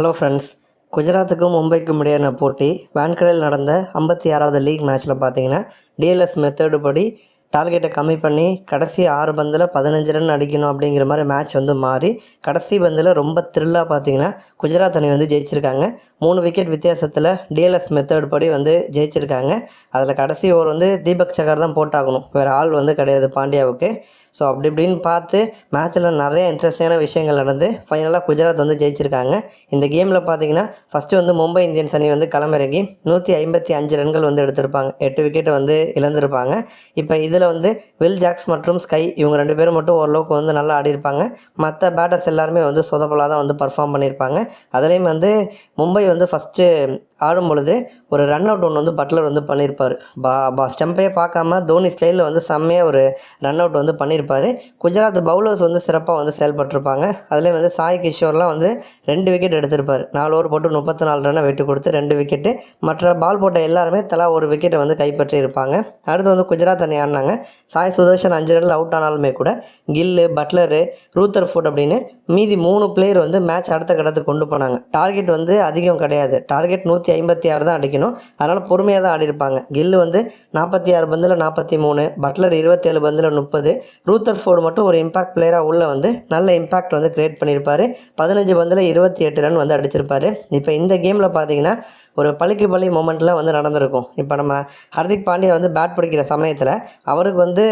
Hello friends குஜராத்துக்கும் மும்பைக்கும் இடையான போட்டி வான்கடையில் நடந்த ஐம்பத்தி ஆறாவது லீக் மேட்ச்சில் பார்த்தீங்கன்னா டிஎல்எஸ் மெத்தடு படி டார்கெட்டை கம்மி பண்ணி கடைசி ஆறு பந்தில் பதினஞ்சு ரன் அடிக்கணும் அப்படிங்கிற மாதிரி மேட்ச் வந்து மாறி கடைசி பந்தில் ரொம்ப த்ரில்லாக பார்த்தீங்கன்னா குஜராத் அணி வந்து ஜெயிச்சிருக்காங்க. மூணு விக்கெட் வித்தியாசத்தில் டிஎல்எஸ் மெத்தட் படி வந்து ஜெயிச்சிருக்காங்க. அதில் கடைசி ஓவர் வந்து தீபக் சகர் தான் போட்டாகணும். வேறு ஆள் வந்து கிடையாது பாண்டியாவுக்கு. ஸோ அப்படி இப்படின்னு பார்த்து மேட்ச்சில் நிறைய இன்ட்ரெஸ்டிங்கான விஷயங்கள் நடந்து ஃபைனலாக குஜராத் வந்து ஜெயிச்சிருக்காங்க. இந்த கேமில் பார்த்தீங்கன்னா ஃபஸ்ட்டு வந்து மும்பை இந்தியன்ஸ் அணி வந்து களமிறங்கி நூற்றி ஐம்பத்தி அஞ்சு ரன்கள் வந்து எடுத்திருப்பாங்க. எட்டு விக்கெட் வந்து இழந்திருப்பாங்க. இப்போ இதில் வந்து வில் ஜாக்ஸ் மற்றும் ஸ்கை இவங்க ரெண்டு பேரும் மட்டும் ஓரளவுக்கு வந்து நல்லா ஆடிருப்பாங்க மற்ற பேட்டர்ஸ் எல்லாருமே வந்து சொதப்பலாக தான் வந்து பர்ஃபார்ம் பண்ணியிருப்பாங்க. அதுலேயும் வந்து மும்பை வந்து ஃபஸ்ட்டு ஆடும் பொழுது ஒரு ரன் அவுட் ஒன்று வந்து பட்லர் வந்து பண்ணியிருப்பார் பா பா ஸ்டெம்பையே பார்க்காம தோனி ஸ்டைலில் வந்து செம்மையாக ஒரு ரன் அவுட் வந்து பண்ணியிருப்பார் குஜராத் பவுலர்ஸ் வந்து சிறப்பாக வந்து செயல்பட்டிருப்பாங்க. அதுலேயும் வந்து சாய் கிஷோர்லாம் வந்து ரெண்டு விக்கெட் எடுத்திருப்பார். நாலு ஓவர் போட்டு முப்பத்தி நாலு ரன்னை விட்டு கொடுத்து ரெண்டு விக்கெட்டு மற்ற பால் போட்ட எல்லாருமே தலா ஒரு விக்கெட்டை வந்து கைப்பற்றி இருப்பாங்க. அடுத்து வந்து குஜராத் அணி ஆடினாங்க. சாய் சுதர்ஷன் அஞ்சு ரன்னில் அவுட் ஆனாலுமே கூட கில்லு பட்லரு ரூத்தர் ஃபுட் அப்படின்னு மீதி மூணு பிளேயர் வந்து மேட்ச் அடுத்த கட்டத்துக்கு கொண்டு போனாங்க. டார்கெட் வந்து அதிகம் கிடையாது. டார்கெட் நூற்றி ஐம்பத்தி ஆறு தான் அடிக்கணும். அதனால் பொறுமையாக தான் ஆடிருப்பாங்க கில்லு வந்து நாற்பத்தி ஆறு பந்தில் நாற்பத்தி மூணு பட்லர் இருபத்தேழு பந்தில் முப்பது. ரூத்தர் ஃபோர்டு மட்டும் ஒரு இம்பாக்ட் பிளேயராக உள்ளே வந்து நல்ல இம்பாக்ட் வந்து கிரியேட் பண்ணியிருப்பார். பதினஞ்சு பந்தில் இருபத்தி எட்டு ரன் வந்து அடிச்சிருப்பாரு. இப்போ இந்த கேமில் பார்த்தீங்கன்னா ஒரு பழிக்கு பழி மூமெண்ட்டில் வந்து நடந்திருக்கும். இப்போ நம்ம ஹர்திக் பாண்டியா வந்து பேட் பிடிக்கிற சமயத்தில் அவருக்கு வந்து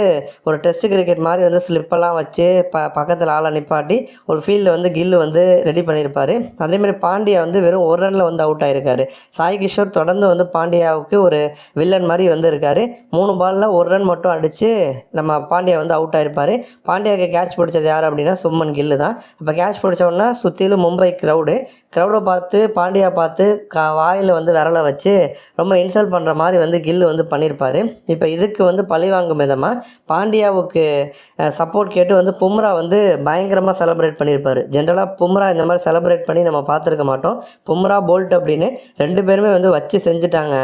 ஒரு டெஸ்ட் கிரிக்கெட் மாதிரி வந்து ஸ்லிப்பெல்லாம் வச்சு ப பக்கத்தில் ஆளை நிப்பாட்டி ஒரு ஃபீல்டில் வந்து கில்லு வந்து ரெடி பண்ணியிருப்பார். அதேமாதிரி பாண்டியா வந்து வெறும் ஒரு ரனில் வந்து அவுட் ஆகிருக்காரு சாய் கிஷோர் தொடர்ந்து வந்து பாண்டியாவுக்கு ஒரு வில்லன் மாதிரி வந்து இருக்கார். மூணு பாலில் ஒரு ரன் மட்டும் அடித்து நம்ம பாண்டியா வந்து அவுட் ஆகிருப்பார் பாண்டியாவுக்கு கேட்ச் பிடிச்சது யார் அப்படின்னா சும்மன் கில்லு தான். அப்போ கேட்ச் பிடிச்ச உடனே சுற்றிலும் மும்பை க்ரௌடு க்ரௌடை பார்த்து பாண்டியா பார்த்து கா வாயில் வந்து விரலை வச்சு ரொம்ப இன்சல்ட் பண்ணுற மாதிரி வந்து கில்லு வந்து பண்ணியிருப்பார் இப்போ இதுக்கு வந்து பழிவாங்கும் விதமாக பாண்டியாவுக்கு சப்போர்ட் கேட்டு வந்து பும்ரா வந்து பயங்கரமாக செலப்ரேட் பண்ணியிருப்பார் ஜென்ரலாக பும்ரா இந்த மாதிரி செலப்ரேட் பண்ணி நம்ம பார்த்துருக்க மாட்டோம். பும்ரா போல்ட் அப்படின்னு ரெண்டு பேருமே வந்து வச்சு செஞ்சுட்டாங்க.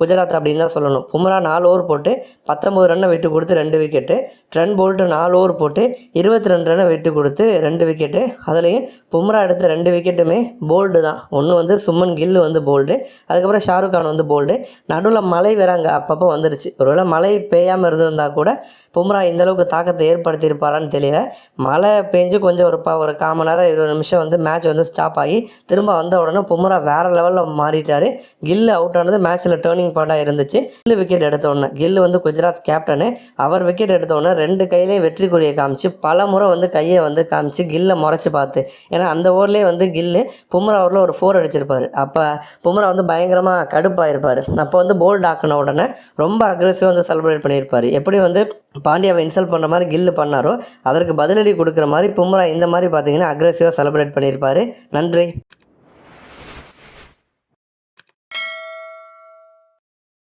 குஜராத் அப்படின்னு தான் சொல்லணும். பும்ரா நாலு ஓவர் போட்டு பத்தொம்பது ரன்னை விட்டு கொடுத்து ரெண்டு விக்கெட்டு ட்ரெண்ட் போல்ட்டு நாலு ஓவர் போட்டு இருபத்தி ரெண்டு ரன்னை விட்டு கொடுத்து ரெண்டு விக்கெட்டு அதுலேயும் பும்ரா எடுத்த ரெண்டு விக்கெட்டுமே போல்டு தான். ஒன்று வந்து சுமன் கில் வந்து போல்டு அதுக்கப்புறம் ஷாருக் கான் வந்து போல்டு நடுவில் மழை வேற அங்கே அப்பப்போ வந்துருச்சு. ஒருவேளை மழை பெய்யாமல் இருந்திருந்தால் கூட பும்ரா இந்த அளவுக்கு தாக்கத்தை ஏற்படுத்தியிருப்பாரான்னு தெரியல. மழை பெஞ்சு கொஞ்சம் ஒரு ப ஒரு காமன் நேரம் இருபது நிமிஷம் வந்து மேட்ச் வந்து ஸ்டாப் ஆகி திரும்ப வந்த உடனே பும்ரா வேறு லெவலில் மாறிட்டார். கில்லு அவுட் ஆனது மேட்ச்சில் டேர்னிங் பாயிண்டாக இருந்துச்சு. கில்லு விக்கெட் எடுத்த உடனே கில்லு வந்து குஜராத் கேப்டனு அவர் விக்கெட் எடுத்தோடனே ரெண்டு கையிலேயே வெற்றி கொடியை காமிச்சு பல முறை வந்து கையை வந்து காமிச்சு கில்லை முறைச்சி பார்த்து. ஏன்னா அந்த ஓவர்லேயே வந்து கில்லு பும்ரா ஓவரில் ஒரு ஃபோர் அடிச்சிருப்பார். அப்போ பும்ரா வந்து பயங்கரமாக கடுப்பாயிருப்பார். அப்போ வந்து போல்ட் ஆக்கின உடனே ரொம்ப அக்ரெசிவாக வந்து செலிப்ரேட் பண்ணியிருப்பார். எப்படி வந்து பாண்டியாவை இன்சல்ட் பண்ணுற மாதிரி கில்லு பண்ணாரோ அதற்கு பதிலடி கொடுக்குற மாதிரி பும்ரா இந்த மாதிரி பார்த்தீங்கன்னா அக்ரெசிவாக செலிப்ரேட் பண்ணியிருப்பார். நன்றி.